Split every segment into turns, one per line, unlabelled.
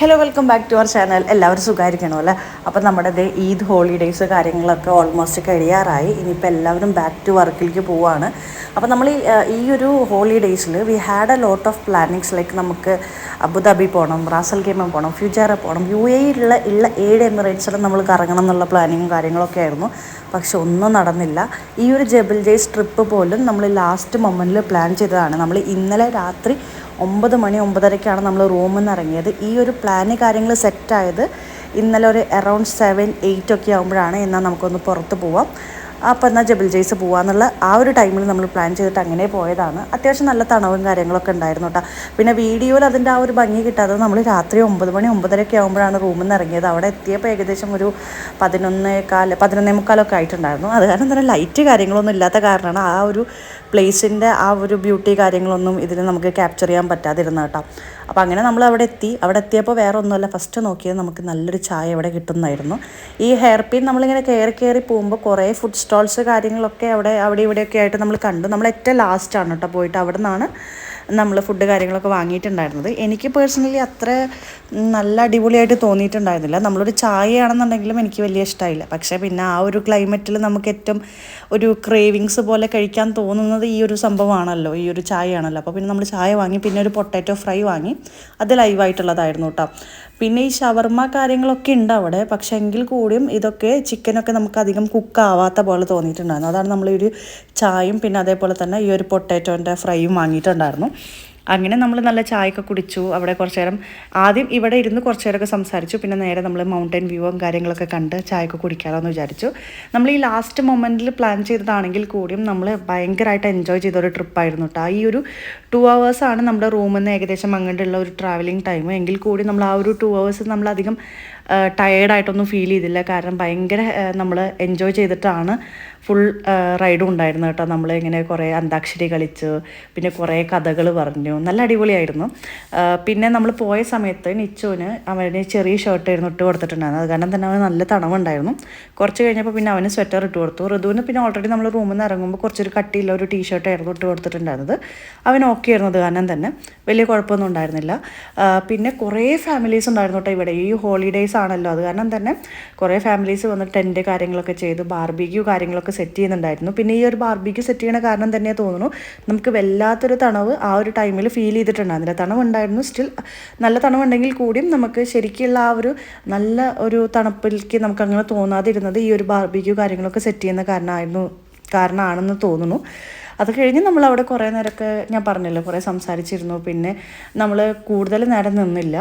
Hello welcome back to our channel എല്ലാവരും സുഖമായിരിക്കണോ അല്ലേ? അപ്പോൾ നമ്മുടെ ദേ ഈദ് ഹോളിഡേയ്സ് കാര്യങ്ങളൊക്കെ ഓൾമോസ്റ്റ് കഴിയാറായി. ഇനിയിപ്പോൾ എല്ലാവരും ബാക്ക് ടു വർക്കിലേക്ക് പോവുകയാണ് അപ്പം നമ്മൾ ഈ, ഒരു ഹോളിഡേയ്സിൽ we had a lot of plannings like നമുക്ക് അബുദാബി പോകണം റാസൽ ഗെയിമ പോകണം ഫ്യൂജാറ പോകണം യു എയിലുള്ള ഉള്ള ഏഴ് എമിറേറ്റ്സിലും നമ്മൾ കറങ്ങണം എന്നുള്ള പ്ലാനിങ്ങും കാര്യങ്ങളൊക്കെ ആയിരുന്നു. പക്ഷെ ഒന്നും നടന്നില്ല. ഈ ഒരു ജബൽ ജെയ്സ് ട്രിപ്പ് പോലും നമ്മൾ ലാസ്റ്റ് മൊമെന്റിൽ പ്ലാൻ ചെയ്തതാണ്. നമ്മൾ ഇന്നലെ രാത്രി ഒമ്പത് മണി ഒമ്പതരയ്ക്കാണ് നമ്മൾ റൂമിൽ നിന്ന് ഇറങ്ങിയത്. ഈ ഒരു പ്ലാന് കാര്യങ്ങൾ സെറ്റായത് ഇന്നലെ ഒരു അറൗണ്ട് സെവൻ എയ്റ്റ് ഒക്കെ ആകുമ്പോഴാണ് എന്നാൽ നമുക്കൊന്ന് പുറത്ത് പോവാം. അപ്പോൾ എന്നാൽ ജബിൾ ജയ്സ് പോകാമെന്നുള്ള ആ ഒരു ടൈമിൽ നമ്മൾ പ്ലാൻ ചെയ്തിട്ട് അങ്ങനെ പോയതാണ്. അത്യാവശ്യം നല്ല തണവും കാര്യങ്ങളൊക്കെ ഉണ്ടായിരുന്നു കേട്ടോ പിന്നെ വീഡിയോയിൽ അതിന്റെ ആ ഒരു ഭംഗി കിട്ടാതെ നമ്മൾ രാത്രി ഒമ്പത് മണി ഒമ്പതരയൊക്കെ ആകുമ്പോഴാണ് റൂമിൽ നിന്ന് ഇറങ്ങിയത്. അവിടെ എത്തിയപ്പോൾ ഏകദേശം ഒരു പതിനൊന്നേക്കാൽ പതിനൊന്നേ മുക്കാലൊക്കെ ആയിട്ടുണ്ടായിരുന്നു. അത് കാരണം തന്നെ ലൈറ്റ് കാര്യങ്ങളൊന്നും ഇല്ലാത്ത കാരണമാണ് ആ ഒരു പ്ലേസിന്റെ ആ ഒരു ബ്യൂട്ടി കാര്യങ്ങളൊന്നും ഇതിൽ നമുക്ക് ക്യാപ്ചർ ചെയ്യാൻ പറ്റാതിരുന്ന കേട്ടോ അപ്പോൾ അങ്ങനെ നമ്മൾ അവിടെ എത്തി. അവിടെ എത്തിയപ്പോൾ വേറെ ഒന്നുമല്ല ഫസ്റ്റ് നോക്കിയത് നമുക്ക് നല്ലൊരു ചായ ഇവിടെ കിട്ടുന്നതായിരുന്നു. ഈ ഹെയർ പിൻ നമ്മളിങ്ങനെ കയറി കയറി പോകുമ്പോൾ കുറേ ഫുഡ് സ്റ്റോൾസ് കാര്യങ്ങളൊക്കെ അവിടെ അവിടെ ഇവിടെയൊക്കെ ആയിട്ട് നമ്മൾ കണ്ടു. നമ്മൾ ഏറ്റവും ലാസ്റ്റാണ് കേട്ടോ പോയിട്ട്. അവിടെ നിന്നാണ് നമ്മൾ ഫുഡ് കാര്യങ്ങളൊക്കെ വാങ്ങിയിട്ടുണ്ടായിരുന്നത്. എനിക്ക് പേഴ്സണലി അത്ര നല്ല അടിപൊളിയായിട്ട് തോന്നിയിട്ടുണ്ടായിരുന്നില്ല. നമ്മളൊരു ചായയാണെന്നുണ്ടെങ്കിലും എനിക്ക് വലിയ ഇഷ്ടമായില്ല പക്ഷേ പിന്നെ ആ ഒരു ക്ലൈമറ്റിൽ നമുക്ക് ഏറ്റവും ഒരു ക്രേവിങ്സ് പോലെ കഴിക്കാൻ തോന്നുന്നത് ഈ ഒരു സംഭവമാണല്ലോ. ഈ ഒരു ചായയാണല്ലോ. അപ്പോൾ പിന്നെ നമ്മൾ ചായ വാങ്ങി പിന്നെ ഒരു പൊട്ടാറ്റോ ഫ്രൈ വാങ്ങി. അത് ലൈവായിട്ടുള്ളതായിരുന്നു കേട്ടോ. പിന്നെ ഈ ഷവർമ കാര്യങ്ങളൊക്കെ ഉണ്ട് അവിടെ പക്ഷെ എങ്കിൽ കൂടിയും ഇതൊക്കെ ചിക്കനൊക്കെ നമുക്ക് അധികം കുക്ക് ആവാത്ത പോലെ തോന്നിയിട്ടുണ്ടായിരുന്നു. അതാണ് നമ്മൾ ഒരു ചായയും പിന്നെ അതേപോലെ തന്നെ ഈ ഒരു പൊട്ടാറ്റോന്റെ ഫ്രൈയും വാങ്ങിയിട്ടുണ്ടായിരുന്നു. അങ്ങനെ നമ്മൾ നല്ല ചായയൊക്കെ കുടിച്ചു അവിടെ കുറച്ച് നേരം ആദ്യം ഇവിടെ ഇരുന്ന് കുറച്ച് നേരമൊക്കെ സംസാരിച്ചു പിന്നെ നേരെ നമ്മൾ മൗണ്ടൻ വ്യൂവും കാര്യങ്ങളൊക്കെ കണ്ട് ചായയൊക്കെ കുടിക്കാമെന്ന് വിചാരിച്ചു. നമ്മൾ ഈ ലാസ്റ്റ് മൊമെന്റിൽ പ്ലാൻ ചെയ്തതാണെങ്കിൽ കൂടിയും നമ്മൾ ഭയങ്കരമായിട്ട് എൻജോയ് ചെയ്ത ഒരു ട്രിപ്പായിരുന്നു കേട്ടോ ഈ ഒരു ടു ആണ് നമ്മുടെ റൂമിൽ നിന്ന് ഏകദേശം അങ്ങോട്ടുള്ള ഒരു ട്രാവലിംഗ് ടൈം എങ്കിൽ കൂടി നമ്മൾ ആ ഒരു ടു ഹവേഴ്സ് നമ്മളധികം ടയേർഡായിട്ടൊന്നും ഫീൽ ചെയ്തില്ല. കാരണം ഭയങ്കര നമ്മൾ എൻജോയ് ചെയ്തിട്ടാണ് ഫുൾ റൈഡും ഉണ്ടായിരുന്നു കേട്ടോ. നമ്മൾ ഇങ്ങനെ കുറേ അന്താക്ഷരി കളിച്ച് പിന്നെ കുറേ കഥകൾ പറഞ്ഞു. നല്ല അടിപൊളിയായിരുന്നു. പിന്നെ നമ്മൾ പോയ സമയത്ത് നിച്ചുവിന് അവന് ചെറിയ ഷർട്ട് ആയിരുന്നു ഇട്ട് കൊടുത്തിട്ടുണ്ടായിരുന്നു അത് കാരണം തന്നെ അവന് നല്ല തണവുണ്ടായിരുന്നു. കുറച്ച് കഴിഞ്ഞപ്പോൾ പിന്നെ അവന് സ്വെറ്റർ ഇട്ട് കൊടുത്തു. ഋതുവിന് പിന്നെ ഓൾറെഡി നമ്മൾ റൂമിൽ നിന്ന് ഇറങ്ങുമ്പോൾ കുറച്ചൊരു കട്ടിയുള്ള ഒരു ടീ ഷർട്ട് ആയിരുന്നു ഇട്ട് കൊടുത്തിട്ടുണ്ടായിരുന്നത്. അവൻ ഓക്കെ ആയിരുന്നു അത് കാരണം തന്നെ. വലിയ കുഴപ്പമൊന്നും ഉണ്ടായിരുന്നില്ല. പിന്നെ കുറേ ഫാമിലീസ് ഉണ്ടായിരുന്നു കേട്ടോ ഇവിടെ. ഈ ഹോളിഡേയ്സ് ആണല്ലോ. അത് കാരണം തന്നെ കുറേ ഫാമിലീസ് വന്ന് ടെന്റ് കാര്യങ്ങളൊക്കെ ചെയ്ത് ബാർബിക്യൂ കാര്യങ്ങളൊക്കെ സെറ്റ് ചെയ്യുന്നുണ്ടായിരുന്നു. പിന്നെ ഈ ഒരു ബാർബിക്യൂ സെറ്റ് ചെയ്യണ കാരണം തന്നെ തോന്നുന്നു നമുക്ക് വല്ലാത്തൊരു തണവ് ആ ഒരു ടൈമിൽ ഫീൽ ചെയ്തിട്ടുണ്ടായിരുന്നില്ല. തണവുണ്ടായിരുന്നു. സ്റ്റിൽ നല്ല തണവുണ്ടെങ്കിൽ കൂടിയും നമുക്ക് ശരിക്കുള്ള ആ ഒരു നല്ല ഒരു തണുപ്പിലേക്ക് നമുക്ക് അങ്ങനെ തോന്നാതിരുന്നത് ഈ ഒരു ബാർബിക്യൂ കാര്യങ്ങളൊക്കെ സെറ്റ് ചെയ്യുന്ന കാരണമായിരുന്നു കാരണമാണെന്ന് തോന്നുന്നു. അത് കഴിഞ്ഞ് നമ്മൾ അവിടെ കുറേ നേരമൊക്കെ ഞാൻ പറഞ്ഞല്ലോ കുറേ സംസാരിച്ചിരുന്നു. പിന്നെ നമ്മൾ കൂടുതൽ നേരം നിന്നില്ല.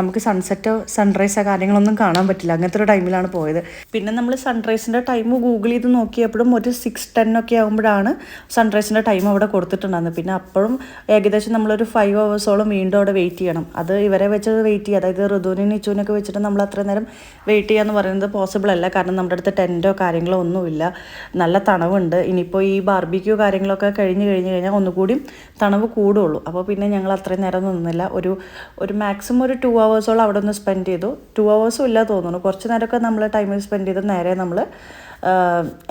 നമുക്ക് സൺസെറ്റോ സൺറൈസോ കാര്യങ്ങളൊന്നും കാണാൻ പറ്റില്ല. അങ്ങനത്തെ ഒരു ടൈമിലാണ് പോയത്. പിന്നെ നമ്മൾ സൺറൈസിന്റെ ടൈം ഗൂഗിൾ ചെയ്ത് നോക്കിയപ്പോഴും ഒരു സിക്സ് ടെൻ ഒക്കെ ആകുമ്പോഴാണ് സൺറൈസിന്റെ ടൈം അവിടെ കൊടുത്തിട്ടുണ്ടായിരുന്നത്. പിന്നെ അപ്പോഴും ഏകദേശം നമ്മളൊരു ഫൈവ് അവേഴ്സോളം വീണ്ടും അവിടെ വെയിറ്റ് ചെയ്യണം. അത് ഇവരെ വെച്ച് വെയിറ്റ് ചെയ്യുക. അതായത് ഋതുവിനും നിച്ചുവിനൊക്കെ വെച്ചിട്ട് നമ്മൾ അത്ര നേരം വെയിറ്റ് ചെയ്യുക എന്ന് പറയുന്നത് പോസിബിൾ അല്ല. കാരണം നമ്മുടെ അടുത്ത് ടെന്റോ കാര്യങ്ങളോ ഒന്നുമില്ല. നല്ല തണവുണ്ട്. ഇനിയിപ്പോൾ ഈ ബാർബിക്യൂ കാര്യങ്ങളൊക്കെ കഴിഞ്ഞ് കഴിഞ്ഞ് കഴിഞ്ഞാൽ ഒന്നുകൂടി തണവ് കൂടുള്ളൂ. അപ്പോൾ പിന്നെ ഞങ്ങൾ അത്രയും നേരം നിന്നില്ല. ഒരു ഒരു മാക്സിമം ഒരു ടു അവേഴ്സോളം അവിടെ ഒന്ന് സ്പെൻഡ് ചെയ്തു. ടു അവേഴ്സും ഇല്ല തോന്നുന്നു. കുറച്ച് നേരമൊക്കെ നമ്മൾ ടൈമിൽ സ്പെൻഡ് ചെയ്ത് നേരെ നമ്മൾ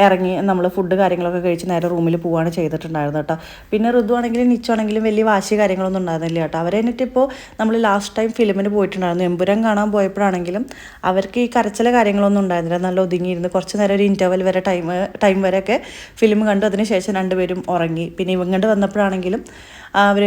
ഇറങ്ങി നമ്മൾ ഫുഡ് കാര്യങ്ങളൊക്കെ കഴിച്ച് നേരെ റൂമിൽ പോവാണ് ചെയ്തിട്ടുണ്ടായിരുന്നത് കേട്ടോ. പിന്നെ ഋതു ആണെങ്കിലും നിച്ചു ആണെങ്കിലും വലിയ വാശി കാര്യങ്ങളൊന്നും ഉണ്ടായിരുന്നില്ല കേട്ടോ. അവരെ എന്നിട്ടിപ്പോൾ നമ്മൾ ലാസ്റ്റ് ടൈം ഫിലിമിന് പോയിട്ടുണ്ടായിരുന്നു. എമ്പുരം കാണാൻ പോയപ്പോഴാണെങ്കിലും അവർക്ക് ഈ കരച്ചില കാര്യങ്ങളൊന്നും ഉണ്ടായിരുന്നില്ല. നല്ല ഒതുങ്ങിയിരുന്ന് കുറച്ച് നേരം ഒരു ഇന്റർവൽ വരെ ടൈം ടൈം വരെയൊക്കെ ഫിലിം കണ്ടു. അതിന് ശേഷം രണ്ടുപേരും ഉറങ്ങി. പിന്നെ ഇവങ്ങോട്ട് വന്നപ്പോഴാണെങ്കിലും അവർ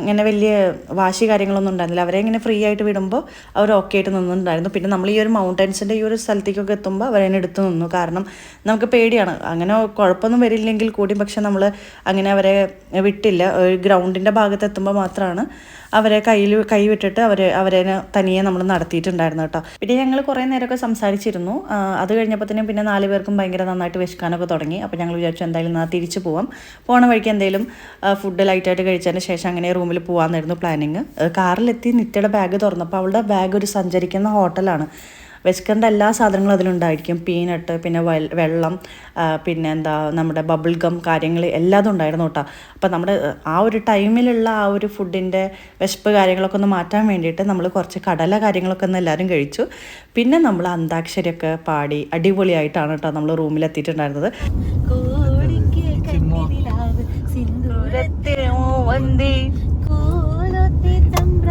ഇങ്ങനെ വലിയ വാശി കാര്യങ്ങളൊന്നും ഉണ്ടായിരുന്നില്ല. അവരെ ഇങ്ങനെ ഫ്രീ ആയിട്ട് വിടുമ്പോൾ അവർ ഓക്കെ ആയിട്ട് നിന്നിട്ടുണ്ടായിരുന്നു. പിന്നെ നമ്മൾ ഈ ഒരു മൗണ്ടൻസിന്റെ ഈ ഒരു സ്ഥലത്തേക്കൊക്കെ എത്തുമ്പോൾ അവരതിനെ എടുത്തു നിന്നു. കാരണം നമുക്ക് പേടിയാണ്. അങ്ങനെ കുഴപ്പമൊന്നും വരില്ലെങ്കിൽ കൂടി പക്ഷെ നമ്മൾ അങ്ങനെ അവരെ വിട്ടില്ല. ഗ്രൗണ്ടിന്റെ ഭാഗത്ത് എത്തുമ്പോൾ മാത്രമാണ് അവരെ കയ്യിൽ കൈ വിട്ടിട്ട് അവർ അവരെ തനിയെ നമ്മൾ നടത്തിയിട്ടുണ്ടായിരുന്നു കേട്ടോ. പിന്നെ ഞങ്ങൾ കുറേ നേരമൊക്കെ സംസാരിച്ചിരുന്നു. അത് കഴിഞ്ഞപ്പോഴത്തേനും പിന്നെ നാല് പേർക്കും ഭയങ്കര നന്നായിട്ട് വിശക്കാനൊക്കെ തുടങ്ങി. അപ്പോൾ ഞങ്ങൾ വിചാരിച്ചു എന്തായാലും നാ തിരിച്ചു പോവാം. പോണ വഴിക്ക് എന്തെങ്കിലും ഫുഡ് ലൈറ്റായിട്ട് കഴിച്ചതിന് ശേഷം അങ്ങനെ റൂമിൽ പോകാമെന്നായിരുന്നു പ്ലാനിങ് കാറിലെത്തി നിറ്റയുടെ ബാഗ് തുറന്നപ്പോൾ അവളുടെ ബാഗ് ഒരു സഞ്ചരിക്കുന്ന ഹോട്ടലാണ് വെസ്കറിന്റെ എല്ലാ സാധനങ്ങളും അതിലുണ്ടായിരിക്കും. പീനട്ട് പിന്നെ വെൽ- വെള്ളം പിന്നെ എന്താ നമ്മുടെ ബബിൾ ഗം കാര്യങ്ങൾ എല്ലാതും ഉണ്ടായിരുന്നു കേട്ടോ അപ്പോൾ നമ്മുടെ ആ ഒരു ടൈമിലുള്ള ആ ഒരു ഫുഡിന്റെ വിശപ്പ് കാര്യങ്ങളൊക്കെ ഒന്ന് മാറ്റാൻ വേണ്ടിയിട്ട് നമ്മൾ കുറച്ച് കടല കാര്യങ്ങളൊക്കെ ഒന്ന് എല്ലാവരും കഴിച്ചു. പിന്നെ നമ്മൾ അന്താക്ഷരിയൊക്കെ പാടി അടിപൊളിയായിട്ടാണ് കേട്ടോ നമ്മൾ റൂമിലെത്തിയിട്ടുണ്ടായിരുന്നത്
കോടിക്ക് ഓ സിന്ദൂരത്തെ കോലത്തെ തമ്പ്ര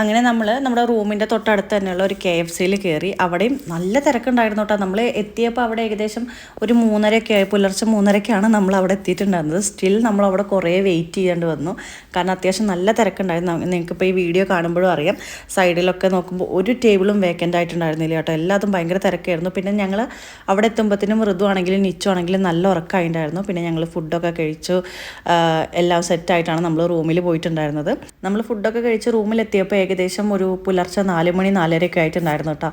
അങ്ങനെ നമ്മൾ നമ്മുടെ റൂമിന്റെ തൊട്ടടുത്ത് തന്നെയുള്ള ഒരു കെ എഫ് സിയിൽ കയറി അവിടെയും നല്ല തിരക്കുണ്ടായിരുന്നു കേട്ടോ നമ്മൾ എത്തിയപ്പോൾ അവിടെ ഏകദേശം ഒരു മൂന്നരയൊക്കെ ആയി പുലർച്ചെ മൂന്നരയ്ക്കാണ് നമ്മൾ അവിടെ എത്തിയിട്ടുണ്ടായിരുന്നത്. സ്റ്റിൽ നമ്മൾ അവിടെ കുറേ വെയിറ്റ് ചെയ്യേണ്ടി വന്നു. കാരണം അത്യാവശ്യം നല്ല തിരക്കുണ്ടായിരുന്നു. നിങ്ങൾക്കിപ്പോൾ ഈ വീഡിയോ കാണുമ്പോഴും അറിയാം. സൈഡിലൊക്കെ നോക്കുമ്പോൾ ഒരു ടേബിളും വേക്കന്റ് ആയിട്ടുണ്ടായിരുന്നില്ല കേട്ടോ എല്ലാതും ഭയങ്കര തിരക്കായിരുന്നു. പിന്നെ ഞങ്ങൾ അവിടെ എത്തുമ്പോഴത്തേനും മൃദുവാണെങ്കിലും നിച്ചുവാണെങ്കിലും നല്ല ഉറക്കമായിട്ടുണ്ടായിരുന്നു പിന്നെ ഞങ്ങൾ ഫുഡൊക്കെ കഴിച്ചു. എല്ലാം സെറ്റായിട്ടാണ് നമ്മൾ റൂമിൽ പോയിട്ടുണ്ടായിരുന്നത്. നമ്മൾ ഫുഡൊക്കെ കഴിച്ച് റൂമിലെത്തിയപ്പോൾ ഏകദേശം ഒരു പുലർച്ചെ നാല് മണി നാലരയൊക്കെ ആയിട്ടുണ്ടായിരുന്നു കേട്ടോ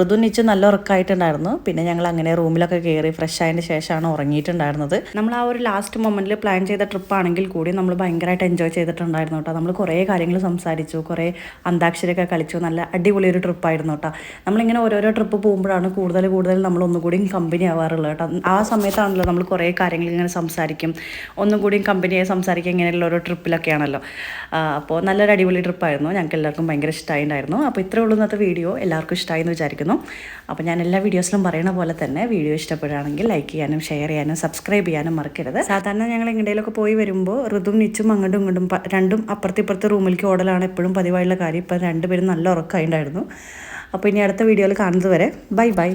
ഋതു നിച്ച് നല്ല ഉറക്കമായിട്ടുണ്ടായിരുന്നു പിന്നെ ഞങ്ങൾ അങ്ങനെ റൂമിലൊക്കെ കയറി ഫ്രഷ് ആയതിന് ശേഷമാണ് ഉറങ്ങിയിട്ടുണ്ടായിരുന്നത്. നമ്മൾ ആ ഒരു ലാസ്റ്റ് മൊമെന്റിൽ പ്ലാൻ ചെയ്ത ട്രിപ്പ് ആണെങ്കിൽ കൂടി നമ്മൾ ഭയങ്കരമായിട്ട് എൻജോയ് ചെയ്തിട്ടുണ്ടായിരുന്നു കേട്ടോ നമ്മൾ കുറേ കാര്യങ്ങൾ സംസാരിച്ചു കുറേ അന്താക്ഷരിയൊക്കെ കളിച്ചു. നല്ല അടിപൊളി ഒരു ട്രിപ്പായിരുന്നു കേട്ടോ നമ്മളിങ്ങനെ ഓരോരോ ട്രിപ്പ് പോകുമ്പോഴാണ് കൂടുതൽ കൂടുതൽ നമ്മൾ ഒന്നുകൂടി കമ്പനി ആവാറുള്ളത് കേട്ടോ ആ സമയത്താണല്ലോ നമ്മൾ കുറേ കാര്യങ്ങൾ ഇങ്ങനെ സംസാരിക്കും. ഒന്നും കൂടിയും കമ്പനിയായി സംസാരിക്കുക ഇങ്ങനെയുള്ള ഓരോ ട്രിപ്പിലൊക്കെയാണല്ലോ അപ്പോൾ നല്ലൊരു അടിപൊളി ട്രിപ്പായിരുന്നു ഞങ്ങൾക്ക് എല്ലാവർക്കും ഭയങ്കര ഇഷ്ടമായിട്ടുണ്ടായിരുന്നു അപ്പോൾ ഇത്രേ ഉള്ളൂ ഇന്നത്തെ വീഡിയോ. എല്ലാവർക്കും ഇഷ്ടമായി എന്ന് വിചാരിക്കുന്നു. അപ്പോൾ ഞാൻ എല്ലാ വീഡിയോസിലും പറയുന്ന പോലെ തന്നെ വീഡിയോ ഇഷ്ടപ്പെടുകയാണെങ്കിൽ ലൈക്ക് ചെയ്യാനും ഷെയർ ചെയ്യാനും സബ്സ്ക്രൈബ് ചെയ്യാനും മറക്കരുത്. സാധാരണ ഞങ്ങൾ എങ്ങനെയൊക്കെ പോയി വരുമ്പോൾ ഋതും നിച്ചും അങ്ങോട്ടും ഇങ്ങോട്ടും രണ്ടും അപ്പുറത്തിപ്പുറത്ത് റൂമിലേക്ക് ഓടലാണ് എപ്പോഴും പതിവായുള്ള കാര്യം. ഇപ്പം രണ്ടുപേരും നല്ല ഉറക്കമായിട്ടുണ്ടായിരുന്നു അപ്പോൾ ഇനി അടുത്ത വീഡിയോയിൽ കാണുന്നത് വരെ ബൈ ബൈ.